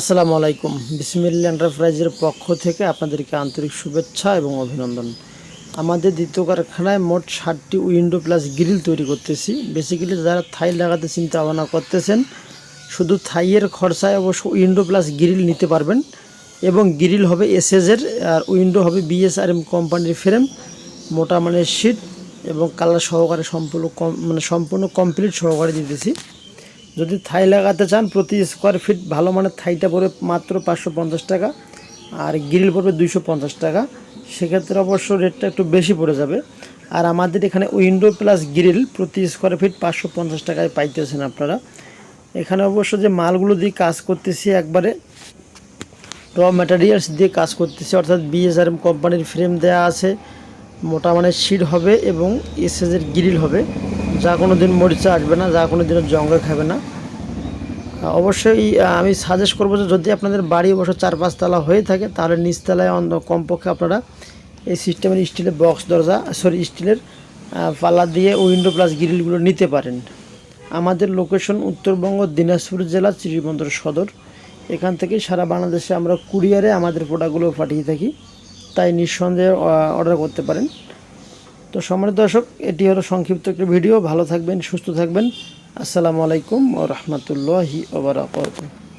আসসালামু আলাইকুম। বিসমিল্লা এন্টারপ্রাইজের পক্ষ থেকে আপনাদেরকে আন্তরিক শুভেচ্ছা এবং অভিনন্দন। আমাদের দ্বিতীয় কারখানায় মোট ষাটটি উইন্ডো প্লাস গ্রিল তৈরি করতেছি। বেসিক্যালি যারা থাই লাগাতে চিন্তা ভাবনা করতেছেন, শুধু থাইয়ের খরচায় অবশ্য উইন্ডো প্লাস গ্রিল নিতে পারবেন এবং গ্রিল হবে এসএসের আর উইন্ডো হবে বিএসআরএম কোম্পানির ফ্রেম মোটা মানে শিট এবং কালার সহকারে সম্পূর্ণ মানে সম্পূর্ণ কমপ্লিট সহকারে দিতেছি। যদি থাই লাগাতে চান, প্রতি স্কোয়ার ফিট ভালো মানের থাইটা পড়বে মাত্র পাঁচশো পঞ্চাশ টাকা, আর গ্রিল পড়বে দুইশো পঞ্চাশ টাকা। সেক্ষেত্রে অবশ্য রেটটা একটু বেশি পড়ে যাবে। আর আমাদের এখানে উইন্ডো প্লাস গ্রিল প্রতি স্কোয়ার ফিট পাঁচশো পঞ্চাশ টাকায় পাইতেছেন আপনারা। এখানে অবশ্য যে মালগুলো দিয়ে কাজ করতেছি, একবারে র ম্যাটেরিয়ালস দিয়ে কাজ করতেছি, অর্থাৎ বিএসআরএম কোম্পানির ফ্রেম দেওয়া আছে। মোটা মানের শিট হবে এবং এসএসের গ্রিল হবে। যা কোনো দিন মরিচা আসবে না, যা কোনো দিনের জঙ্গল খাবে না। অবশ্যই আমি সাজেস্ট করব যে যদি আপনাদের বাড়ি অবশ্য চার পাঁচতলা হয়ে থাকে, তাহলে নিচতলায় অন্ত কমপক্ষে আপনারা এই সিস্টেমের স্টিলের বক্স দরজা সরি স্টিলের পাল্লা দিয়ে উইন্ডো প্লাস গ্রিলগুলো নিতে পারেন। আমাদের লোকেশন উত্তরবঙ্গ, দিনাজপুর জেলা শ্রীমন্তর সদর। এখান থেকে সারা বাংলাদেশে আমরা কুরিয়ারে আমাদের প্রোডাক্টগুলো পাঠিয়ে থাকি। তাই নিঃসন্দেহে অর্ডার করতে পারেন। তো সম্মানিত দর্শক, এটি হলো সংক্ষিপ্ত একটি ভিডিও। ভালো থাকবেন, সুস্থ থাকবেন। আসসালামু আলাইকুম ও রহমতুল্লাহি ওবরাকাতুহু